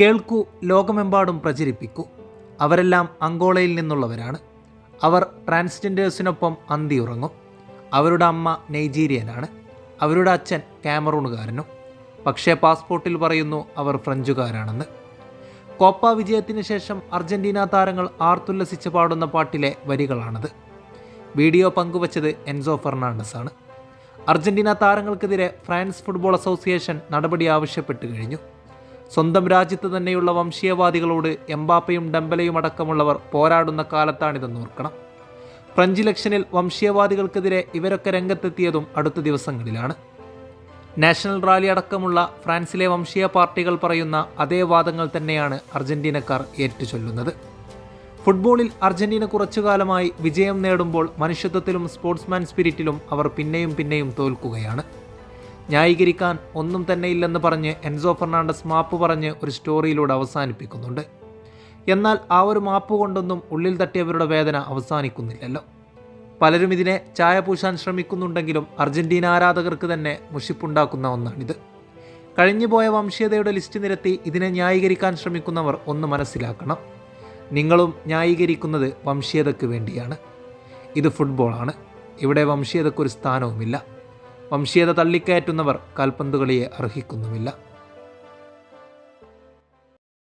കേൾക്കൂ ലോകമെമ്പാടും പ്രചരിപ്പിക്കൂ. അവരെല്ലാം അങ്കോളയിൽ നിന്നുള്ളവരാണ്. അവർ ട്രാൻസ്ജെൻഡേഴ്സിനൊപ്പം അന്തി ഉറങ്ങും അവരുടെ അമ്മ നൈജീരിയനാണ്. അവരുടെ അച്ഛൻ കാമറൂണുകാരനും. പക്ഷേ പാസ്പോർട്ടിൽ പറയുന്നു അവർ ഫ്രഞ്ചുകാരാണെന്ന്. കോപ്പ വിജയത്തിന് ശേഷം അർജന്റീന താരങ്ങൾ ആർത്തുല്ലസിച്ച് പാടുന്ന പാട്ടിലെ വരികളാണത്. വീഡിയോ പങ്കുവച്ചത് എൻസോ ഫെർണാണ്ടസ് ആണ് അർജന്റീന താരങ്ങൾക്കെതിരെ ഫ്രാൻസ് ഫുട്ബോൾ അസോസിയേഷൻ നടപടി ആവശ്യപ്പെട്ടു കഴിഞ്ഞു. സ്വന്തം രാജ്യത്ത് തന്നെയുള്ള വംശീയവാദികളോട് എംബാപ്പയും ഡംബലയും അടക്കമുള്ളവർ പോരാടുന്ന കാലത്താണിതെന്ന് ഓർക്കണം. ഫ്രഞ്ച് ഇലക്ഷനിൽ വംശീയവാദികൾക്കെതിരെ ഇവരൊക്കെ രംഗത്തെത്തിയതും അടുത്ത ദിവസങ്ങളിലാണ്. നാഷണൽ റാലി അടക്കമുള്ള ഫ്രാൻസിലെ വംശീയ പാർട്ടികൾ പറയുന്ന അതേ വാദങ്ങൾ തന്നെയാണ് അർജന്റീനക്കാർ ഏറ്റുചൊല്ലുന്നത്. ഫുട്ബോളിൽ അർജന്റീന കുറച്ചുകാലമായി വിജയം നേടുമ്പോൾ മനുഷ്യത്വത്തിലും സ്പോർട്സ്മാൻ സ്പിരിറ്റിലും അവർ പിന്നെയും പിന്നെയും തോൽക്കുകയാണ്. ന്യായീകരിക്കാൻ ഒന്നും തന്നെ ഇല്ലെന്ന് പറഞ്ഞ് എൻസോ ഫെർണാണ്ടസ് മാപ്പ് പറഞ്ഞ് ഒരു സ്റ്റോറിയിലൂടെ അവസാനിപ്പിക്കുന്നുണ്ട്. എന്നാൽ ആ ഒരു മാപ്പ് കൊണ്ടൊന്നും ഉള്ളിൽ തട്ടിയവരുടെ വേദന അവസാനിക്കുന്നില്ലല്ലോ. പലരും ഇതിനെ ചായ പൂശാൻ ശ്രമിക്കുന്നുണ്ടെങ്കിലും അർജന്റീന ആരാധകർക്ക് തന്നെ മുഷിപ്പുണ്ടാക്കുന്ന ഒന്നാണിത്. കഴിഞ്ഞുപോയ വംശീയതയുടെ ലിസ്റ്റ് നിരത്തി ഇതിനെ ന്യായീകരിക്കാൻ ശ്രമിക്കുന്നവർ ഒന്ന് മനസ്സിലാക്കണം. നിങ്ങളും ന്യായീകരിക്കുന്നത് വംശീയതയ്ക്ക് വേണ്ടിയാണ്. ഇത് ഫുട്ബോളാണ്. ഇവിടെ വംശീയതയ്ക്കൊരു സ്ഥാനവുമില്ല. വംശീയത തള്ളിക്കയറ്റുന്നവർ കാൽപന്തുകളിയെ അർഹിക്കുന്നുമില്ല.